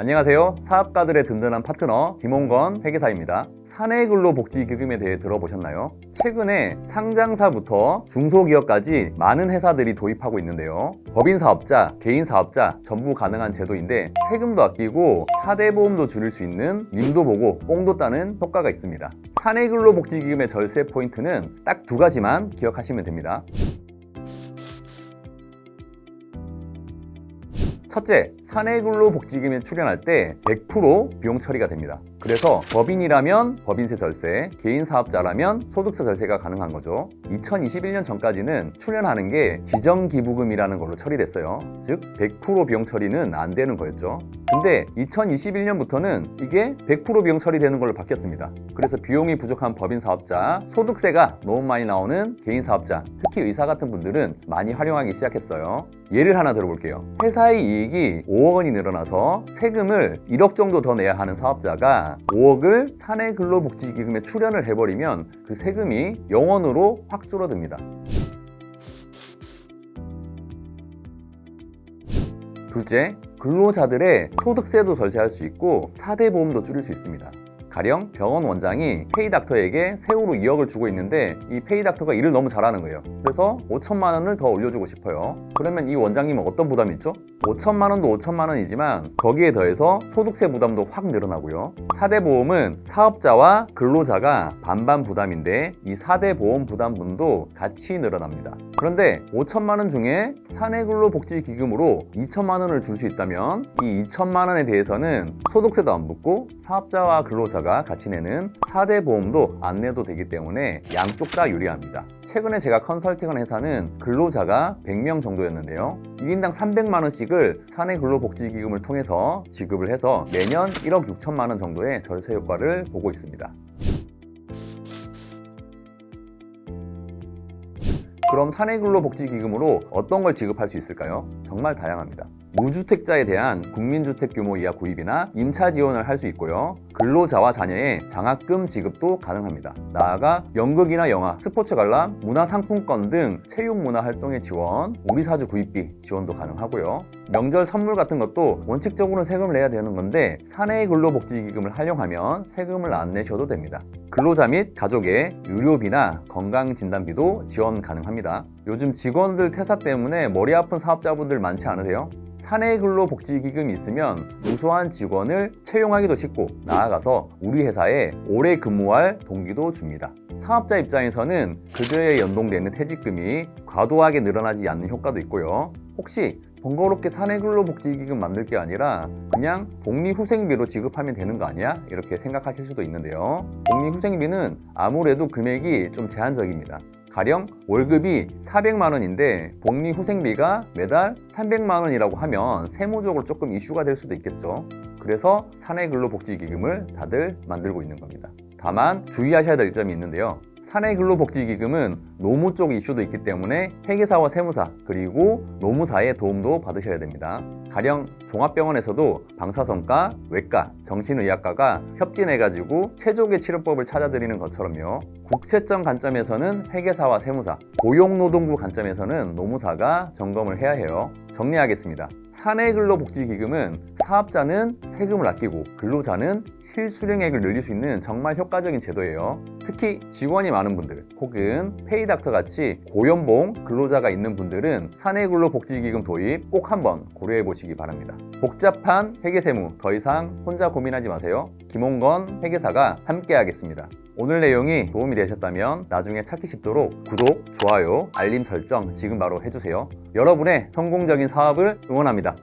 안녕하세요. 사업가들의 든든한 파트너 김홍건 회계사입니다. 사내근로복지기금에 대해 들어보셨나요? 최근에 상장사부터 중소기업까지 많은 회사들이 도입하고 있는데요. 법인 사업자, 개인 사업자 전부 가능한 제도인데 세금도 아끼고 사대 보험도 줄일 수 있는 님도 보고 뽕도 따는 효과가 있습니다. 사내근로복지기금의 절세 포인트는 딱 두 가지만 기억하시면 됩니다. 첫째, 사내근로복지금에 출연할 때 100% 비용 처리가 됩니다. 그래서 법인이라면 법인세 절세, 개인 사업자라면 소득세 절세가 가능한 거죠. 2021년 전까지는 출연하는 게 지정기부금이라는 걸로 처리됐어요. 즉, 100% 비용 처리는 안 되는 거였죠. 근데 2021년부터는 이게 100% 비용 처리되는 걸로 바뀌었습니다. 그래서 비용이 부족한 법인 사업자, 소득세가 너무 많이 나오는 개인 사업자, 특히 의사 같은 분들은 많이 활용하기 시작했어요. 예를 하나 들어볼게요. 회사의 이익이 5억 원이 늘어나서 세금을 1억 정도 더 내야 하는 사업자가 5억을 사내 근로복지기금에 출연을 해버리면 그 세금이 0원으로 확 줄어듭니다. 둘째, 근로자들의 소득세도 절세할 수 있고 사대 보험도 줄일 수 있습니다. 가령 병원 원장이 페이닥터에게 세후로 2억을 주고 있는데 이 페이닥터가 일을 너무 잘하는 거예요. 그래서 5천만 원을 더 올려주고 싶어요. 그러면 이 원장님은 어떤 부담이 있죠? 5천만 원도 5천만 원이지만 거기에 더해서 소득세 부담도 확 늘어나고요. 4대 보험은 사업자와 근로자가 반반 부담인데 이 4대 보험 부담분도 같이 늘어납니다. 그런데 5천만 원 중에 사내근로복지기금으로 2천만 원을 줄 수 있다면 이 2천만 원에 대해서는 소득세도 안 붙고 사업자와 근로자가 같이 내는 4대 보험도 안 내도 되기 때문에 양쪽 다 유리합니다. 최근에 제가 컨설팅한 회사는 근로자가 100명 정도였는데요. 1인당 300만 원씩을 사내 근로복지기금을 통해서 지급을 해서 매년 1억 6천만 원 정도의 절세 효과를 보고 있습니다. 그럼 사내근로복지기금으로 어떤 걸 지급할 수 있을까요? 정말 다양합니다. 무주택자에 대한 국민주택 규모 이하 구입이나 임차 지원을 할 수 있고요. 근로자와 자녀의 장학금 지급도 가능합니다. 나아가 연극이나 영화, 스포츠 관람, 문화 상품권 등 체육 문화 활동의 지원, 우리 사주 구입비 지원도 가능하고요. 명절 선물 같은 것도 원칙적으로는 세금을 내야 되는 건데 사내 근로복지기금을 활용하면 세금을 안 내셔도 됩니다. 근로자 및 가족의 의료비나 건강진단비도 지원 가능합니다. 요즘 직원들 퇴사 때문에 머리 아픈 사업자분들 많지 않으세요? 사내 근로 복지 기금이 있으면 무소한 직원을 채용하기도 쉽고 나아가서 우리 회사에 오래 근무할 동기도 줍니다. 사업자 입장에서는 그저에 연동되는 퇴직금이 과도하게 늘어나지 않는 효과도 있고요. 혹시 번거롭게 사내근로 복지기금 만들 게 아니라 그냥 복리후생비로 지급하면 되는 거 아니야? 이렇게 생각하실 수도 있는데요. 복리후생비는 아무래도 금액이 좀 제한적입니다. 가령 월급이 400만 원인데 복리 후생비가 매달 300만 원이라고 하면 세무적으로 조금 이슈가 될 수도 있겠죠. 그래서 사내 근로복지기금을 다들 만들고 있는 겁니다. 다만 주의하셔야 될 점이 있는데요. 사내 근로복지기금은 노무 쪽 이슈도 있기 때문에 회계사와 세무사 그리고 노무사의 도움도 받으셔야 됩니다. 가령 종합병원에서도 방사선과 외과, 정신의학과가 협진해가지고 최적의 치료법을 찾아드리는 것처럼요. 국세청 관점에서는 회계사와 세무사, 고용노동부 관점에서는 노무사가 점검을 해야 해요. 정리하겠습니다. 사내 근로복지기금은 사업자는 세금을 아끼고 근로자는 실수령액을 늘릴 수 있는 정말 효과적인 제도예요. 특히 지원이 많은 분들 혹은 페이닥터 같이 고연봉 근로자가 있는 분들은 사내근로복지기금 도입 꼭 한번 고려해 보시기 바랍니다. 복잡한 회계세무 더 이상 혼자 고민하지 마세요. 김홍건 회계사가 함께 하겠습니다. 오늘 내용이 도움이 되셨다면 나중에 찾기 쉽도록 구독, 좋아요, 알림 설정 지금 바로 해주세요. 여러분의 성공적인 사업을 응원합니다.